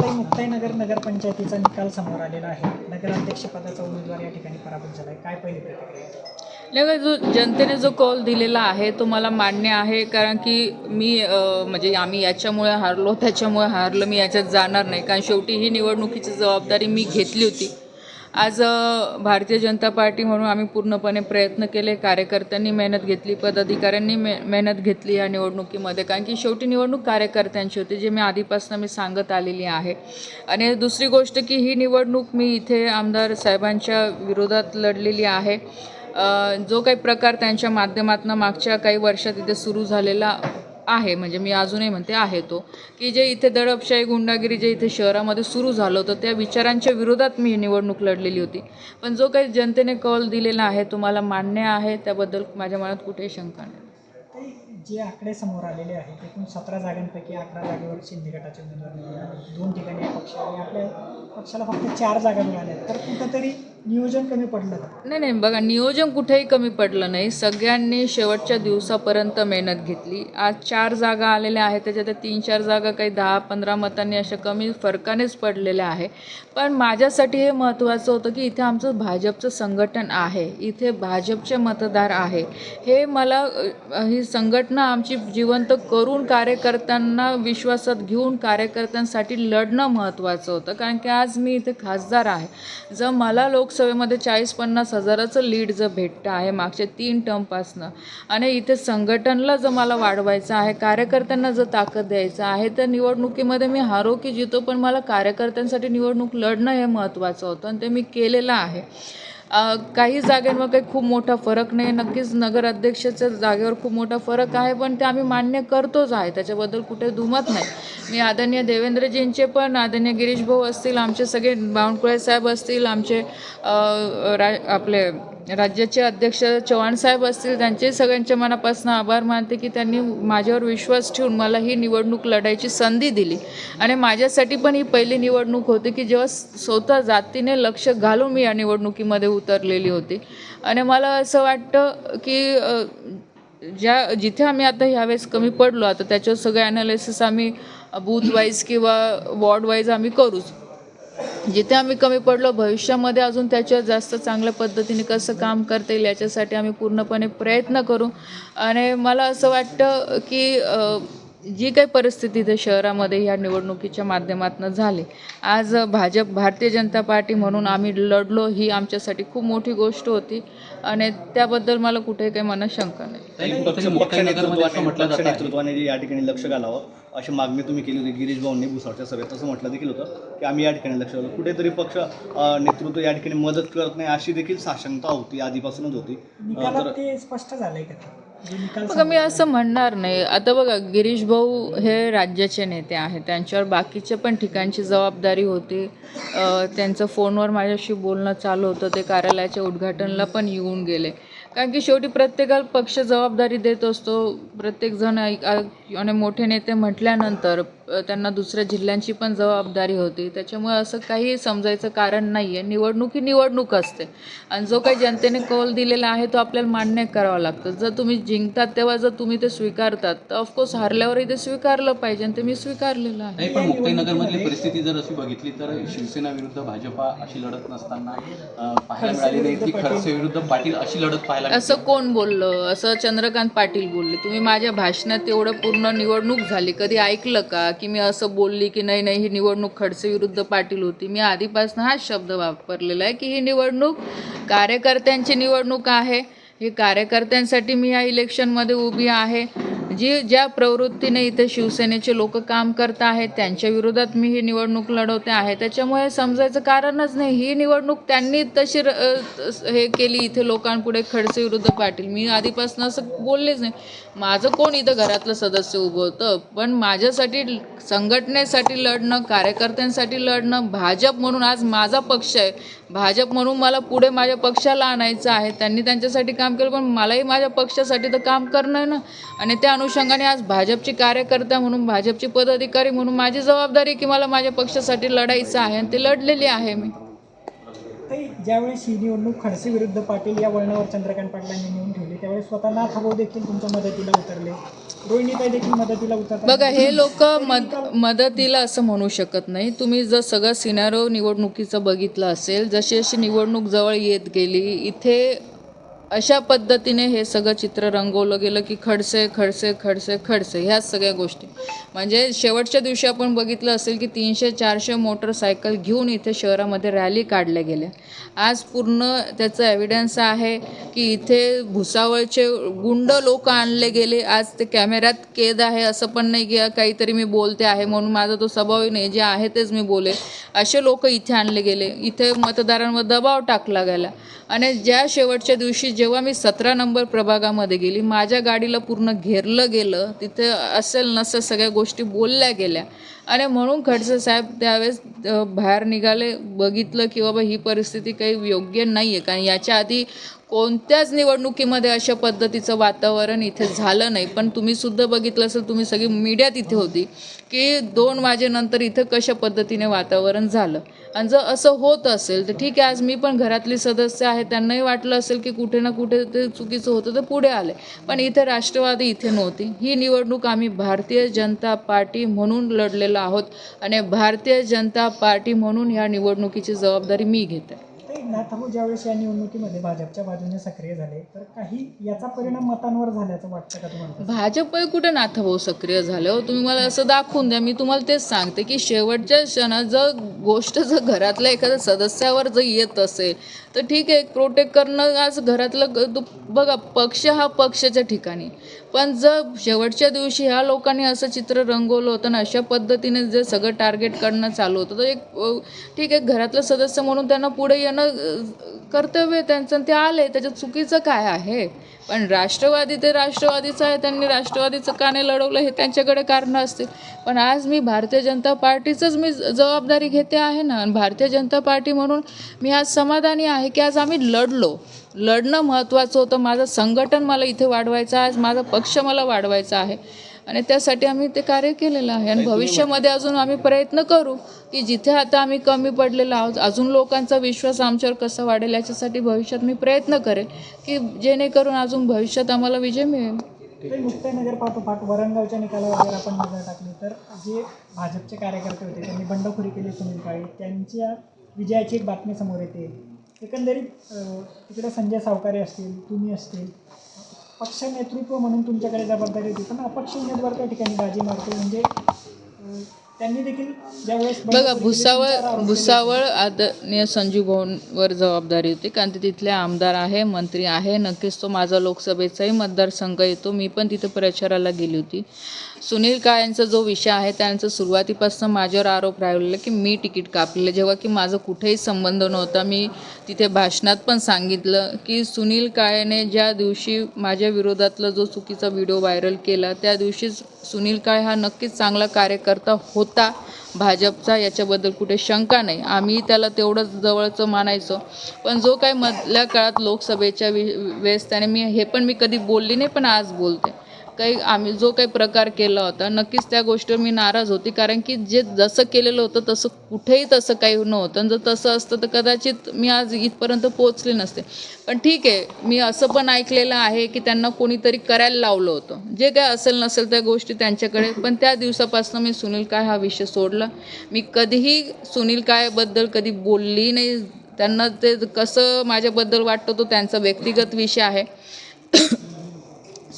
ताई मुक्ताईनगर नगरपंचायतीचा निकाल समोर आलेला आहे. नगराध्यक्षपदाचा उमेदवार या ठिकाणी पराभूत झाला आहे काय पहिली प्रतिक्रिया नाही म्हणजे जो जनतेने जो कॉल दिलेला आहे तो मला मान्य आहे. कारण की मी म्हणजे आम्ही याच्यामुळे हारलो त्याच्यामुळे हारलं मी याच्यात जाणार नाही. कारण शेवटी ही निवडणुकीची जबाबदारी मी घेतली होती. आज भारतीय जनता पार्टी म्हणून आम्ही पूर्णपणे प्रयत्न केले. कार्यकर्त्यांनी मेहनत घेतली पदाधिकाऱ्यांनी मे मेहनत घेतली या निवडणुकीमध्ये. कारण की शेवटी निवडणूक कार्यकर्त्यांची होती जे मी आधीपासून मी सांगत आलेली आहे. आणि दुसरी गोष्ट की ही निवडणूक मी इथे आमदार साहेबांच्या विरोधात लढलेली आहे. जो काही प्रकार त्यांच्या माध्यमातून मागच्या काही वर्षात इथे सुरू झालेला आहे म्हणजे मी अजूनही म्हणते आहे तो की जे इथे दडपशाही गुंडागिरी जे इथे शहरामध्ये सुरू झालं होतं त्या विचारांच्या विरोधात मी ही निवडणूक लढलेली होती. पण जो काही जनतेने कौल दिलेला आहे तो मला मान्य आहे त्याबद्दल माझ्या मनात कुठेही शंका नाही. जे आकडे समोर आलेले आहेत एकूण सतरा जागांपैकी अकरा जागेवर शिंदे गटाचे उमेदवार दोन ठिकाणी पक्ष आणि आपल्या पक्षाला फक्त चार जागा मिळाल्या तर कुठंतरी नियोजन कमी पडलं का? नाही नाही बघा नियोजन कुठेही कमी पडलं नाही. सगळ्यांनी शेवटच्या दिवसापर्यंत मेहनत घेतली. आज चार जागा आलेल्या आहेत त्याच्यात तीन चार जागा काही दहा पंधरा मतांनी अशा कमी फरकानेच पडलेल्या आहे पण माझ्यासाठी हे महत्त्वाचं होतं की इथे आमचं भाजपचं संघटन आहे. इथे भाजपचे मतदार आहे. हे मला ही संघटना आमची जिवंत करून कार्यकर्त्यांना विश्वासात घेऊन कार्यकर्त्यांसाठी लढणं महत्त्वाचं होतं. कारण की आज मी इथे खासदार आहे. जर मला लोक लोकसभेमध्ये चाळीस पन्नास हजाराचं लीड जर भेटतं आहे मागच्या तीन टर्मपासनं आणि इथे संघटनला जर मला वाढवायचं आहे कार्यकर्त्यांना जर ताकद द्यायचं आहे तर निवडणुकीमध्ये मी हारो की जितो पण मला कार्यकर्त्यांसाठी निवडणूक लढणं हे महत्त्वाचं होतं आणि ते मी केलेलं आहे. काही जागेंवर काही खूप मोठा फरक नाही. नक्कीच नगराध्यक्षाच्या जागेवर खूप मोठा फरक आहे पण ते आम्ही मान्य करतोच आहे. त्याच्याबद्दल कुठे दुमत नाही. मी आदरणीय देवेंद्रजींचे पण आदरणीय गिरीश भाऊ असतील आमचे सगळे बावनकुळे साहेब असतील आमचे रा आपले राज्याचे अध्यक्ष चव्हाणसाहेब असतील त्यांचे सगळ्यांच्या मनापासून आभार मानते की त्यांनी माझ्यावर विश्वास ठेवून मला ही निवडणूक लढायची संधी दिली. आणि माझ्यासाठी पण ही पहिली निवडणूक होती की जेव्हा स्वतः जातीने लक्ष घालून मी या निवडणुकीमध्ये उतरलेली होती. आणि मला असं वाटतं की ज्या जिथे आम्ही आता ह्यावेळेस कमी पडलो आता त्याच्यावर सगळे ॲनालिसिस आम्ही बूथ वाईज किंवा वॉर्ड वाईज आम्ही करूच. जिथे आम्ही कमी पडलो भविष्यामध्ये अजून त्याच्यावर जास्त चांगल्या पद्धतीने कसं काम करता येईल याच्यासाठी आम्ही पूर्णपणे प्रयत्न करू. आणि मला असं वाटतं की जी काही परिस्थिती इथे शहरामध्ये ह्या निवडणुकीच्या माध्यमातून झाली आज भाजप भारतीय जनता पार्टी म्हणून आम्ही लढलो ही आमच्यासाठी खूप मोठी गोष्ट होती. आणि त्याबद्दल मला कुठेही काही मनात शंका नाही या ठिकाणी लक्ष घालावं. अशी मागणी तुम्ही केली होती गिरीश भाऊंनी भुसावळच्या सभेत. तसं म्हटलं देखील होतं की आम्ही या ठिकाणी लक्ष घालू कुठेतरी पक्ष नेतृत्व या ठिकाणी मदत करत नाही अशी देखील साशंकता होती आधीपासूनच होती. तर ते स्पष्ट झालंय का? बघा मी असं म्हणणार नाही. आता बघा गिरीश भाऊ हे राज्याचे नेते आहेत. त्यांच्यावर बाकीच्या पण ठिकाणची जबाबदारी होती. त्यांचं फोनवर माझ्याशी बोलणं चालू होतं. ते कार्यालयाच्या उद्घाटनला पण येऊन गेले. कारण की शेवटी प्रत्येकाला पक्ष जबाबदारी देत असतो. प्रत्येकजण ऐक- आणि मोठे नेते म्हटल्यानंतर त्यांना दुसऱ्या जिल्ह्यांची पण जबाबदारी होती. त्याच्यामुळे असं काही समजायचं कारण नाही आहे निवडणूक ही निवडणूक असते. आणि जो काही जनतेने कौल दिलेला आहे तो आपल्याला मान्य करावा लागतो. जर तुम्ही जिंकतात तेव्हा जर तुम्ही ते स्वीकारतात तर ऑफकोर्स हारल्यावरही ते स्वीकारलं पाहिजे आणि ते मी स्वीकारलेलं आहे. नाही पण मुक्ताईनगरमधली परिस्थिती जर अशी बघितली तर शिवसेना विरुद्ध भाजपा अशी लढत नसताना पाहायला मिळाली नाही. की खडसे विरुद्ध पाटील अशी लढत पाहायला असं कोण बोललं? असं चंद्रकांत पाटील बोलले. तुम्ही माझ्या भाषणात एवढं पूर्ण निवडणूक झाली. कधी ऐकलं का की मी असं बोलली की नाही नाही ही निवडणूक खडसे विरुद्ध पाटील होती? मी आधीपासून हाच शब्द वापरलेला आहे की ही निवडणूक कार्यकर्त्यांची निवडणूक आहे. हे कार्यकर्त्यांसाठी मी या इलेक्शनमध्ये उभी आहे. जी ज्या प्रवृत्तीने इथे शिवसेनेचे लोक काम करत आहेत त्यांच्या विरोधात मी ही निवडणूक लढवते आहे. त्याच्यामुळे समजायचं कारणच नाही. ही निवडणूक त्यांनी तशी र- हे केली इथे लोकांपुढे खडसे विरुद्ध पाटील. मी आधीपासून असं बोललेच नाही. माझं कोण इथं घरातलं सदस्य उभं होतं पण माझ्यासाठी संघटनेसाठी लढणं कार्यकर्त्यांसाठी लढणं भाजप म्हणून आज माझा पक्ष आहे. भाजप म्हणून मला पुढे माझ्या पक्षाला आणायचं आहे. त्यांनी त्यांच्यासाठी काम केलं पण मलाही माझ्या पक्षासाठी तर काम करणं आहे ना. आणि त्या अनुषंगाने आज भाजपची कार्यकर्ता म्हणून भाजपची पदाधिकारी म्हणून माझी जबाबदारी की मला माझ्या पक्षासाठी लढायचं आहे आणि ते लढलेली आहे मी. ज्यावेळेस ही निवडणूक खडसे विरुद्ध पाटील या वळणावर चंद्रकांत पाटलांनी नेऊन ठेवली त्यावेळेस स्वतः नाथ भाऊ देखील तुमच्या मदतीला उतरले. रोहिणीताई देखील मदतीला उतरतात. बघा हे लोक मद मदतीला असं म्हणू शकत नाही. तुम्ही जर सगळं सिनारो निवडणुकीचं बघितलं असेल जशी जशी निवडणूक जवळ येत गेली इथे अशा पद्धतीने हे सगळं चित्र रंगवलं गेलं की खडसे खडसे खडसे खडसे ह्याच सगळ्या गोष्टी. म्हणजे शेवटच्या दिवशी आपण बघितलं असेल की तीनशे चारशे मोटरसायकल घेऊन इथे शहरामध्ये रॅली काढल्या गेल्या. आज पूर्ण त्याचं एव्हिडन्स आहे की इथे भुसावळचे गुंड लोक आणले गेले. आज ते कॅमेऱ्यात कैद आहे असं पण नाही की काहीतरी मी बोलते आहे म्हणून माझा तो स्वभावही नाही जे आहे तेच मी बोले असे लोक इथे आणले गेले. इथे मतदारांवर दबाव टाकला गेला. आणि ज्या शेवटच्या दिवशी जेव्हा मी सतरा नंबर प्रभागामध्ये गेली माझ्या गाडीला पूर्ण घेरलं गेलं तिथे असेल नसेल सगळ्या गोष्टी बोलल्या गेल्या. आणि म्हणून खडसे साहेब त्यावेळेस बाहेर निघाले बघितलं की बाबा ही परिस्थिती काही योग्य नाही आहे कारण याच्या आधी कोणत्याच निवडणुकीमध्ये अशा पद्धतीचं वातावरण इथे झालं नाही. पण तुम्ही सुद्धा बघितलं असेल तुम्ही सगळी मीडिया तिथे होती की दोन वाजेनंतर इथं कशा पद्धतीने वातावरण झालं. आणि जर असं होत असेल तर ठीक आहे आज मी पण घरातली सदस्य आहे त्यांनाही वाटलं असेल की कुठे ना कुठे ते चुकीचं होतं तर पुढे आले. पण इथे राष्ट्रवादी इथे नव्हती. ही निवडणूक आम्ही भारतीय जनता पार्टी म्हणून लढलेलो आहोत. आणि भारतीय जनता पार्टी म्हणून ह्या निवडणुकीची जबाबदारी मी घेते. ते ज्यावेळेस या निवडणुकीमध्ये भाजपच्या बाजूने सक्रिय झाले तर काही याचा परिणाम मतांवर झाल्याचं वाटतं का तुम्हाला? भाजप कुठे नाथभाऊ सक्रिय झाले? हो तुम्ही मला असं दाखवून द्या. मी तुम्हाला तेच सांगते की शेवटच्या क्षणात जर गोष्ट जर घरातल्या एखाद्या सदस्यावर जर येत असेल तर ठीक आहे प्रोटेक्ट करणं आज घरातलं दु- बघा पक्ष हा पक्षाच्या ठिकाणी. पण जर शेवटच्या दिवशी ह्या लोकांनी असं चित्र रंगवलं होतं ना अशा पद्धतीने जे सगळं टार्गेट करणं चालू होतं तर एक ठीक आहे घरातलं सदस्य म्हणून त्यांना पुढे येणं कर्तव्य त्यांचं ते ते आले त्याच्यात चुकीचं काय आहे? पण राष्ट्रवादी ते राष्ट्रवादीचं आहे त्यांनी राष्ट्रवादीचं का नाही लढवलं हे त्यांच्याकडे कारणं असतील. पण आज मी भारतीय जनता पार्टीचंच मी जबाबदारी घेते आहे ना आणि भारतीय जनता पार्टी म्हणून मी आज समाधानी आहे की आज आम्ही लढलो. लढणं महत्त्वाचं होतं. माझं संघटन मला इथे वाढवायचं आहे आज माझा पक्ष मला वाढवायचा आहे. आणि त्यासाठी आम्ही ते कार्य केलेलं आहे. आणि भविष्यामध्ये अजून आम्ही प्रयत्न करू की जिथे आता आम्ही कमी पडलेलो आहोत अजून लोकांचा विश्वास आमच्यावर कसा वाढेल याच्यासाठी भविष्यात मी प्रयत्न करेल की जेणेकरून अजून भविष्यात आम्हाला विजय मिळेल. मुक्ताईनगर पाठोपाठ वरणगावच्या निकालावर जर आपण नजर टाकली. तर जे भाजपचे कार्यकर्ते होते त्यांनी बंडखोरी केली सुनील काळे. त्यांच्या विजयाची एक बातमी समोर येते. एकंदरीत तिकडे संजय सावकारे असतील तुम्ही असतील पक्ष नेतृत्व म्हणून तुमच्याकडे जबाबदारी होती. पण अपक्ष उमेदवार त्या ठिकाणी बाजी मारतो. म्हणजे त्यांनी देखील ज्यावेळेस बघा भुसावळ. भुसावळ आदरणीय संजीव भाऊंवर जबाबदारी होती कारण ते तिथले आमदार आहे मंत्री आहे नक्कीच तो माझा लोकसभेचाही मतदारसंघ येतो मी पण तिथे प्रचाराला गेली होती सुनील काळेंचा जो विषय आहे त्यांचा सुरुवातीपासून माझ्यावर आरोप राहिलेला की मी तिकीट कापलेलं जेव्हा की माझं कुठेही संबंध नव्हता मी तिथे भाषणात पण सांगितलं की सुनील काळेने ज्या दिवशी माझ्या विरोधातला जो चुकीचा व्हिडिओ व्हायरल केला त्या दिवशीच सुनील काळे हा नक्कीच चांगला कार्यकर्ता होता भाजपचा याच्याबद्दल कुठे शंका नाही. आम्ही त्याला तेवढंच जवळचं मानायचो. पण जो काही मधल्या काळात लोकसभेच्या वि वेळेस त्याने मी हे पण मी कधी बोलली नाही पण आज बोलते. काही आम्ही जो काही प्रकार केला होता नक्कीच त्या गोष्टीवर मी नाराज होती. कारण की जे जसं केलेलं होतं तसं कुठेही तसं काही नव्हतं. आणि जर तसं असतं तर कदाचित मी आज इथपर्यंत पोहोचले नसते. पण ठीक आहे मी असं पण ऐकलेलं आहे की त्यांना कोणीतरी करायला लावलं होतं. जे काय असेल नसेल त्या गोष्टी त्यांच्याकडे. पण त्या दिवसापासून मी सुनील काय हा विषय सोडला. मी कधीही सुनील कायबद्दल कधी बोलली नाही. त्यांना ते कसं माझ्याबद्दल वाटतं तो त्यांचा व्यक्तिगत विषय आहे.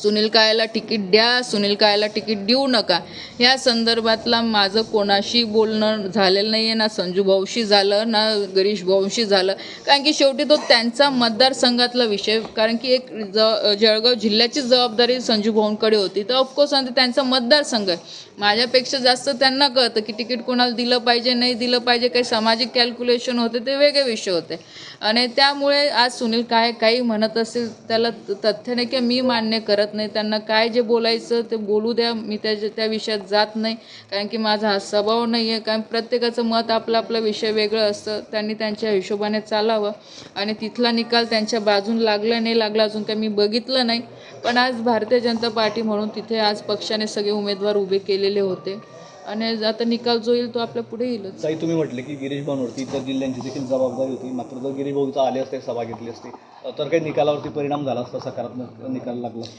सुनील कायला तिकीट द्या सुनील कायला तिकीट देऊ नका. ह्या संदर्भातला माझं कोणाशी बोलणं झालेलं नाही आहे ना संजू भाऊशी झालं ना गिरीश भाऊशी झालं. कारण की शेवटी तो त्यांचा मतदारसंघातला विषय कारण की एक ज जळगाव जिल्ह्याची जबाबदारी संजू भाऊंकडे होती. तर ऑफकोर्स म्हणजे आणि त्यांचा मतदारसंघ आहे. माझ्यापेक्षा जास्त त्यांना कळतं की तिकीट कोणाला दिलं पाहिजे नाही दिलं पाहिजे. काही सामाजिक कॅल्क्युलेशन होते ते वेगळे विषय होते. आणि त्यामुळे आज सुनील काय काही म्हणत असेल त्याला तथ्य नाही की मी मान्य करत नाही. त्यांना काय जे बोलायचं ते बोलू द्या. मी त्या त्या विषयात जात नाही. कारण की माझा हा स्वभाव नाही आहे कारण प्रत्येकाचं मत आपलं आपलं विषय वेगळं असतं. त्यांनी त्यांच्या हिशोबाने चालावं. आणि तिथला निकाल त्यांच्या बाजून लागला नाही लागला अजून काही मी बघितलं नाही. पण आज भारतीय जनता पार्टी म्हणून तिथे आज पक्षाने सगळे उमेदवार उभे केलेले होते. आणि आता निकाल जो येईल तो आपल्या पुढे येईलच. ताई तुम्ही म्हटले की गिरीश भाऊंवरती इतर जिल्ह्यांची देखील जबाबदारी होती मात्र जर गिरीश भाऊ आले असते सभा घेतली असती तर काही निकालावरती परिणाम झाला असता सकारात्मक निकाल लागला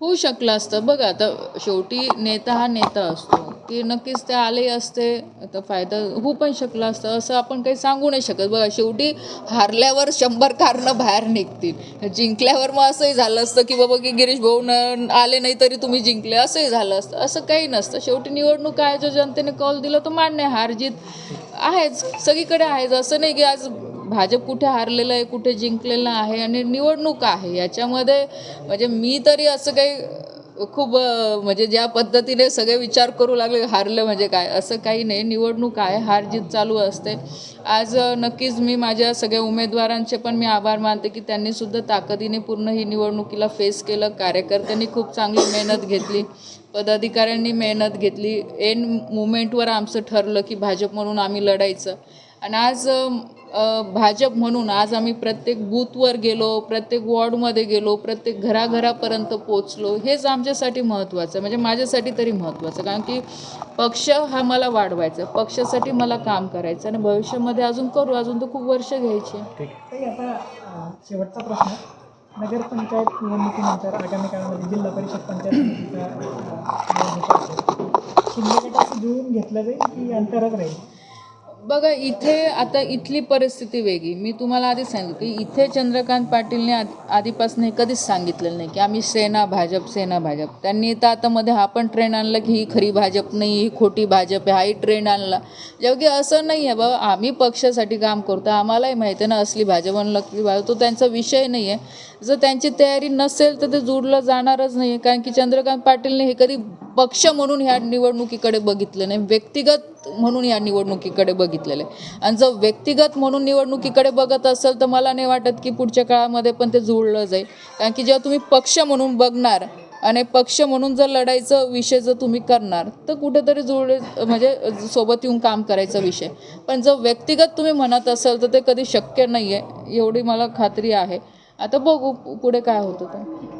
होऊ शकलं असतं. बघा आता शेवटी नेता हा नेता असतो. ते नक्कीच ते आले असते. तर फायदा होऊ पण शकलं असतं असं आपण काही सांगू नाही शकत. बघा शेवटी हारल्यावर शंभर कारणं बाहेर निघतील. जिंकल्यावर मग असंही झालं असतं की बाबा की गिरीश भाऊ न आले नाही तरी तुम्ही जिंकले असंही झालं असतं. असं काही नसतं. शेवटी निवडणूक आहे जो जनतेने कॉल दिला तो मान्य आहे. हार जीत आहेच. सगळीकडे आहेच. असं नाही की आज भाजप कुठे हारलेलं आहे कुठे जिंकलेलं आहे आणि निवडणूक आहे याच्यामध्ये म्हणजे मी तरी असं काही खूप म्हणजे ज्या पद्धतीने सगळे विचार करू लागले हारलं म्हणजे काय असं काही नाही निवडणूक आहे हार जीत चालू असते. आज नक्कीच मी माझ्या सगळ्या उमेदवारांचे पण मी आभार मानते की त्यांनी सुद्धा ताकदीने पूर्ण ही निवडणुकीला फेस केलं कार्यकर्त्यांनी खूप चांगली मेहनत घेतली पदाधिकाऱ्यांनी मेहनत घेतली. एन मुमेंटवर आमचं ठरलं की भाजप म्हणून आम्ही लढायचं. आणि आज भाजप म्हणून आज आम्ही प्रत्येक बूथवर गेलो प्रत्येक वॉर्डमध्ये गेलो प्रत्येक घराघरापर्यंत पोचलो हेच आमच्यासाठी महत्त्वाचं आहे. म्हणजे माझ्यासाठी तरी महत्त्वाचं कारण की पक्ष हा मला वाढवायचा पक्षासाठी मला काम करायचं आणि भविष्यामध्ये अजून करू. अजून तर खूप वर्ष घ्यायची आता शेवटचा प्रश्न. नगरपंचायत निवडणुकीनंतर आगामी काळामध्ये जिल्हा परिषद पंचायत निवडणुका शिंदे गटाशी जुळून घेतलं जाईल की अंतरात राहील? बघा इथे आता इथली परिस्थिती वेगळी. मी तुम्हाला आधी सांगितलं की इथे चंद्रकांत पाटीलने आधीपासून हे कधीच सांगितलेलं नाही की आम्ही सेना भाजप सेना भाजप. त्यांनी तर आता मध्ये हा पण ट्रेंड आणला की ही खरी भाजप नाही ही खोटी भाजप आहे हाही ट्रेंड आणला. जेव्हा की असं नाही आहे बाबा आम्ही पक्षासाठी काम करतो आम्हालाही माहिती आहे ना असली भाजप आणि की भाजप तो त्यांचा विषय नाही आहे. जर त्यांची तयारी नसेल तर ते जुडलं जाणारच नाही आहे. कारण की चंद्रकांत पाटीलने हे कधी पक्ष म्हणून ह्या निवडणुकीकडे बघितलं नाही व्यक्तिगत म्हणून या निवडणुकीकडे बघितलेलं आहे. आणि जर व्यक्तिगत म्हणून निवडणुकीकडे बघत असेल तर मला नाही वाटत की पुढच्या काळामध्ये पण ते जुळलं जाईल. कारण की जेव्हा तुम्ही पक्ष म्हणून बघणार आणि पक्ष म्हणून जर लढायचं विषय जर तुम्ही करणार तर कुठेतरी जुळले म्हणजे सोबत येऊन काम करायचा विषय. पण जर व्यक्तिगत तुम्ही म्हणत असाल तर ते कधी शक्य नाही आहे एवढी मला खात्री आहे. आता बघू पुढे काय होतं ते.